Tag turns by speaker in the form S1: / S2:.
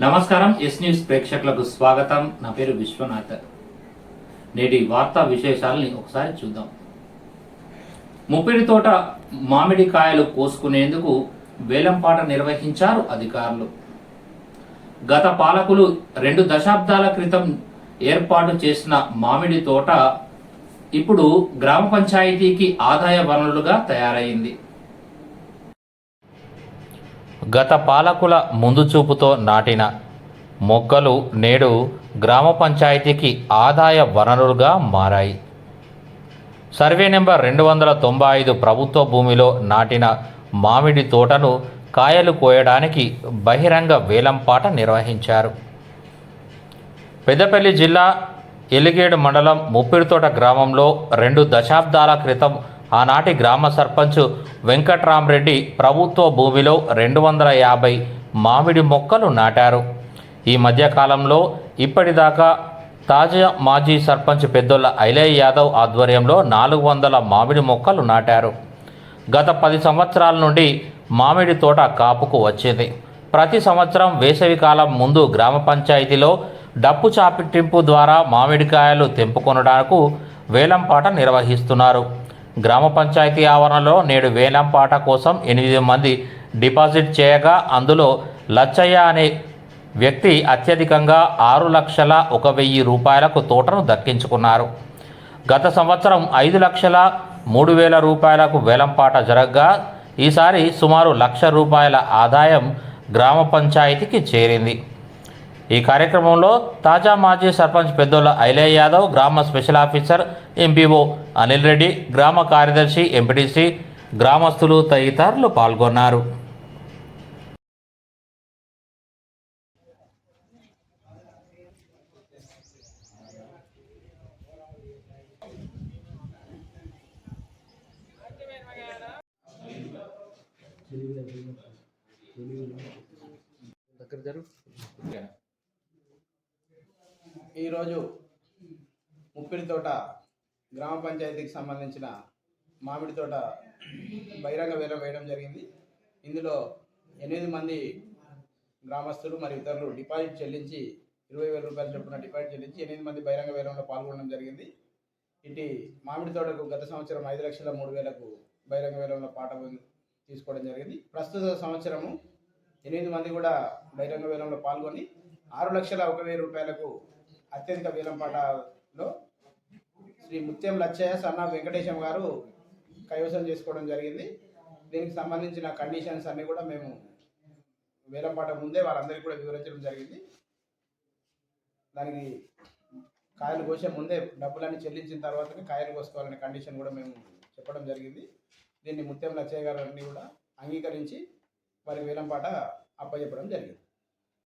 S1: నమస్కారం yes news ప్రేక్షకులకు స్వాగతం. నా పేరు విశ్వనాథ్. నేటి వార్తా విశేషాలని ఒకసారి చూద్దాం. ముప్పిడి తోట మామిడి కాయలు కోసుకునేందుకు వేలంపాట నిర్వహించారు అధికారులు. గత పాలకులు రెండు దశాబ్దాల క్రితం ఏర్పాటు చేసిన మామిడి తోట ఇప్పుడు గ్రామ పంచాయతీకి ఆదాయ వనరులుగా తయారైంది. గత పాలకుల ముందుచూపుతో నాటిన మొక్కలు నేడు గ్రామ పంచాయతీకి ఆదాయ వనరులుగా మారాయి. సర్వే నెంబర్ రెండు వందల తొంభై ఐదు ప్రభుత్వ భూమిలో నాటిన మామిడి తోటను కాయలు కోయడానికి బహిరంగ వేలంపాట నిర్వహించారు. పెద్దపల్లి జిల్లా ఎలిగేడు మండలం ముప్పిరితోట గ్రామంలో రెండు దశాబ్దాల క్రితం ఆనాటి గ్రామ సర్పంచ్ వెంకట్రామరెడ్డి ప్రభుత్వ భూమిలో రెండు వందల యాభై మామిడి మొక్కలు నాటారు. ఈ మధ్యకాలంలో ఇప్పటిదాకా తాజా మాజీ సర్పంచ్ పెద్దొల్ల ఐలయ్య యాదవ్ ఆధ్వర్యంలో నాలుగు వందల మామిడి మొక్కలు నాటారు. గత పది సంవత్సరాల నుండి మామిడి తోట కాపుకు వచ్చింది. ప్రతి సంవత్సరం వేసవికాలం ముందు గ్రామ పంచాయతీలో డప్పు చాపిటింపు ద్వారా మామిడికాయలు తెంపుకొనడానికి వేలంపాట నిర్వహిస్తున్నారు. గ్రామ పంచాయతీ ఆవరణలో నేడు వేలంపాట కోసం ఎనిమిది మంది డిపాజిట్ చేయగా అందులో లచ్చయ్య అనే వ్యక్తి అత్యధికంగా ఆరు లక్షల ఒక వెయ్యి రూపాయలకు తోటను దక్కించుకున్నారు. గత సంవత్సరం ఐదు లక్షల మూడు వేల రూపాయలకు వేలంపాట జరగగా ఈసారి సుమారు లక్ష రూపాయల ఆదాయం గ్రామ పంచాయతీకి చేరింది. ఈ కార్యక్రమంలో తాజా మాజీ సర్పంచ్ పెద్దోళ్ళ ఐలయ్య యాదవ్ గ్రామ special officer MPO Anil Reddy గ్రామ కార్యదర్శి ఎంపీటీసీ గ్రామస్తులు తదితరులు పాల్గొన్నారు.
S2: ఈరోజు ముప్పిడి తోట గ్రామ పంచాయతీకి సంబంధించిన మామిడి తోట బహిరంగ వేలం వేయడం జరిగింది. ఇందులో ఎనిమిది మంది గ్రామస్తులు మరియు ఇతరులు డిపాజిట్ చెల్లించి ఇరవై వేల రూపాయలు చొప్పున డిపాజిట్ చెల్లించి ఎనిమిది మంది బహిరంగ వేలంలో పాల్గొనడం జరిగింది. ఇటు మామిడి తోటకు గత సంవత్సరం ఐదు లక్షల మూడు వేలకు బహిరంగ వేలంలో పాట తీసుకోవడం జరిగింది. ప్రస్తుత సంవత్సరము ఎనిమిది మంది కూడా బహిరంగ వేలంలో పాల్గొని ఆరు లక్షల ఒక వెయ్యి రూపాయలకు అత్యధిక వేలంపాటలో శ్రీ ముత్యం లచ్చయ్య సన్న వెంకటేశం గారు కైవసం చేసుకోవడం జరిగింది. దీనికి సంబంధించిన కండిషన్స్ అన్నీ కూడా మేము వేలంపాట ముందే వారందరికీ కూడా వివరించడం జరిగింది. దానికి కాయలు కోసే ముందే డబ్బులన్నీ చెల్లించిన తర్వాతనే కాయలు కోసుకోవాలనే కండిషన్ కూడా మేము చెప్పడం జరిగింది. దీన్ని ముత్యం లచ్చయ్య గారు అన్నీ కూడా అంగీకరించి వారి వేలంపాట అప్పచెప్పడం జరిగింది.